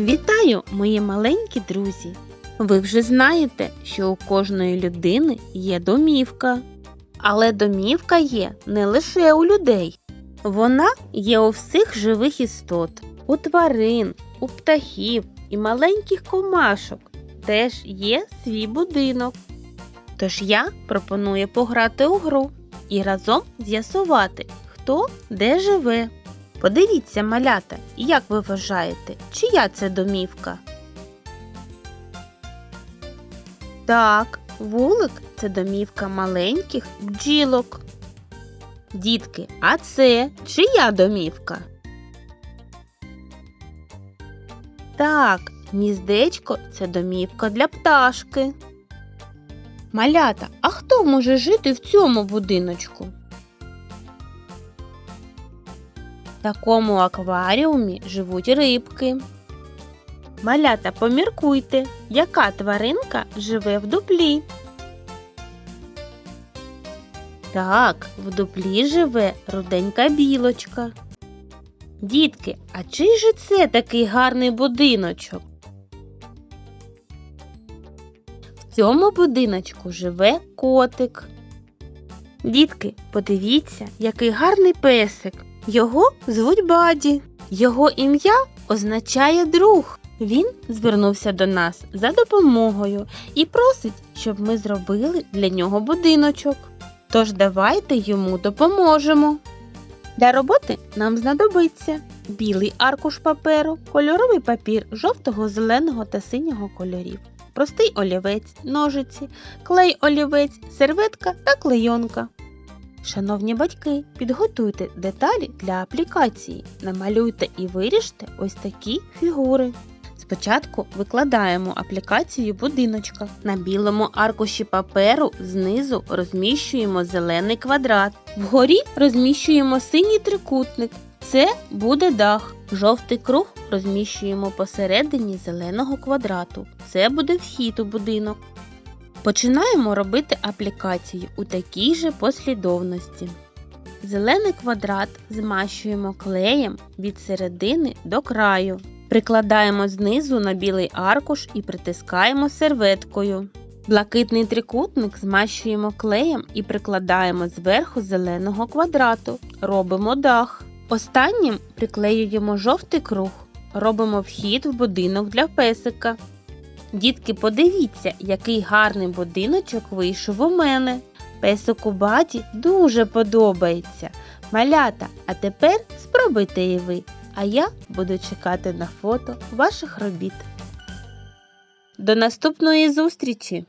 Вітаю, мої маленькі друзі! Ви вже знаєте, що у кожної людини є домівка. Але домівка є не лише у людей. Вона є у всіх живих істот, у тварин, у птахів і маленьких комашок. Теж є свій будинок. Тож я пропоную пограти у гру і разом з'ясувати, хто де живе. Подивіться, малята, як ви вважаєте, чия це домівка? Так, вулик це домівка маленьких бджілок. Дітки, а це чия домівка? Так, гніздечко це домівка для пташки. Малята, а хто може жити в цьому будиночку? Такому акваріумі живуть рибки. Малята, поміркуйте, яка тваринка живе в дуплі. Так, в дуплі живе руденька білочка. Дітки, а чий же це такий гарний будиночок? В цьому будиночку живе котик. Дітки, подивіться, який гарний песик. Його звуть Баді. Його ім'я означає друг. Він звернувся до нас за допомогою і просить, щоб ми зробили для нього будиночок. Тож давайте йому допоможемо. Для роботи нам знадобиться білий аркуш паперу, кольоровий папір жовтого, зеленого та синього кольорів, простий олівець, ножиці, клей олівець, серветка та клейонка. Шановні батьки, підготуйте деталі для аплікації, намалюйте і виріжте ось такі фігури. Спочатку викладаємо аплікацію будиночка. На білому аркуші паперу знизу розміщуємо зелений квадрат. Вгорі розміщуємо синій трикутник. Це буде дах. Жовтий круг розміщуємо посередині зеленого квадрату. Це буде вхід у будинок. Починаємо робити аплікацію у такій же послідовності. Зелений квадрат змащуємо клеєм від середини до краю. Прикладаємо знизу на білий аркуш і притискаємо серветкою. Блакитний трикутник змащуємо клеєм і прикладаємо зверху зеленого квадрату. Робимо дах. Останнім приклеюємо жовтий круг. Робимо вхід в будинок для песика. Дітки, подивіться, який гарний будиночок вийшов у мене. Песику баті дуже подобається. Малята, а тепер спробуйте і ви, а я буду чекати на фото ваших робіт. До наступної зустрічі!